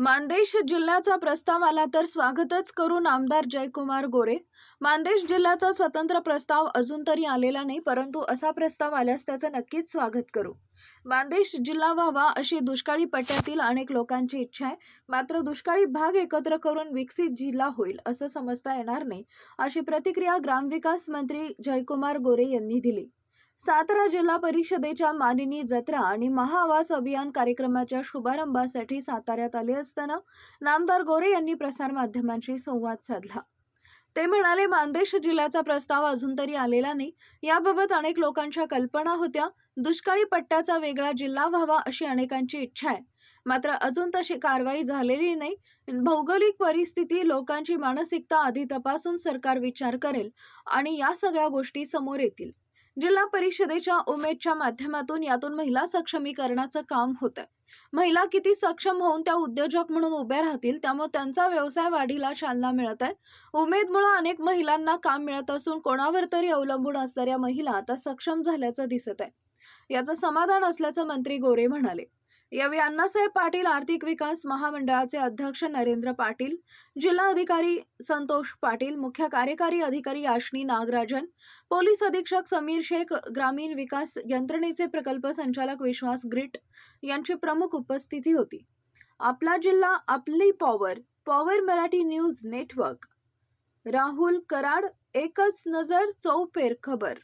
मानदेश जिल्ह्याचा प्रस्ताव आला तर स्वागतच करून आमदार जयकुमार गोरे. मानदेश जिल्ह्याचा स्वतंत्र प्रस्ताव अजून तरी आलेला नाही परंतु असा प्रस्ताव आल्यास त्याचं नक्कीच स्वागत करू. मानदेश जिल्हा व्हावा अशी दुष्काळी पट्ट्यातील अनेक लोकांची इच्छा आहे. मात्र दुष्काळी भाग एकत्र करून विकसित जिल्हा होईल असं समजता येणार नाही अशी प्रतिक्रिया ग्रामविकास मंत्री जयकुमार गोरे यांनी दिली. सातारा जिल्हा परिषदेच्या मानिनी जत्रा आणि महाआवास अभियान कार्यक्रमाच्या शुभारंभासाठी साताऱ्यात आले असताना नामदार गोरे यांनी प्रसारमाध्यमांशी संवाद साधला. ते म्हणाले मानदेश जिल्ह्याचा प्रस्ताव अजून तरी आलेला नाही. याबाबत अनेक लोकांच्या कल्पना होत्या. दुष्काळी पट्ट्याचा वेगळा जिल्हा व्हावा अशी अनेकांची इच्छा आहे. मात्र अजून तशी कारवाई झालेली नाही. भौगोलिक परिस्थिती लोकांची मानसिकता आधी तपासून सरकार विचार करेल आणि या सगळ्या गोष्टी समोर येतील. जिल्हा परिषदेच्या उमेदच्या माध्यमातून यातून महिला सक्षमीकरणाचं काम होतंय. महिला किती सक्षम होऊन त्या उद्योजक म्हणून उभ्या राहतील त्यामुळे त्यांचा व्यवसाय वाढीला चालना मिळत आहे. उमेदमुळे अनेक महिलांना काम मिळत असून कोणावर तरी अवलंबून असणाऱ्या महिला आता सक्षम झाल्याचं दिसत आहे याचं समाधान असल्याचं मंत्री गोरे म्हणाले. यावेळी अण्णासाहेब पाटील आर्थिक विकास महामंडळाचे अध्यक्ष नरेंद्र पाटील जिल्हा अधिकारी संतोष पाटील मुख्य कार्यकारी अधिकारी आशनी नागराजन पोलीस अधीक्षक समीर शेख ग्रामीण विकास यंत्रणेचे प्रकल्प संचालक विश्वास ग्रिट यांची प्रमुख उपस्थिती होती. आपला जिल्हा आपली power power Marathi news network. Rahul Karad एकच नजर चौफेर खबर.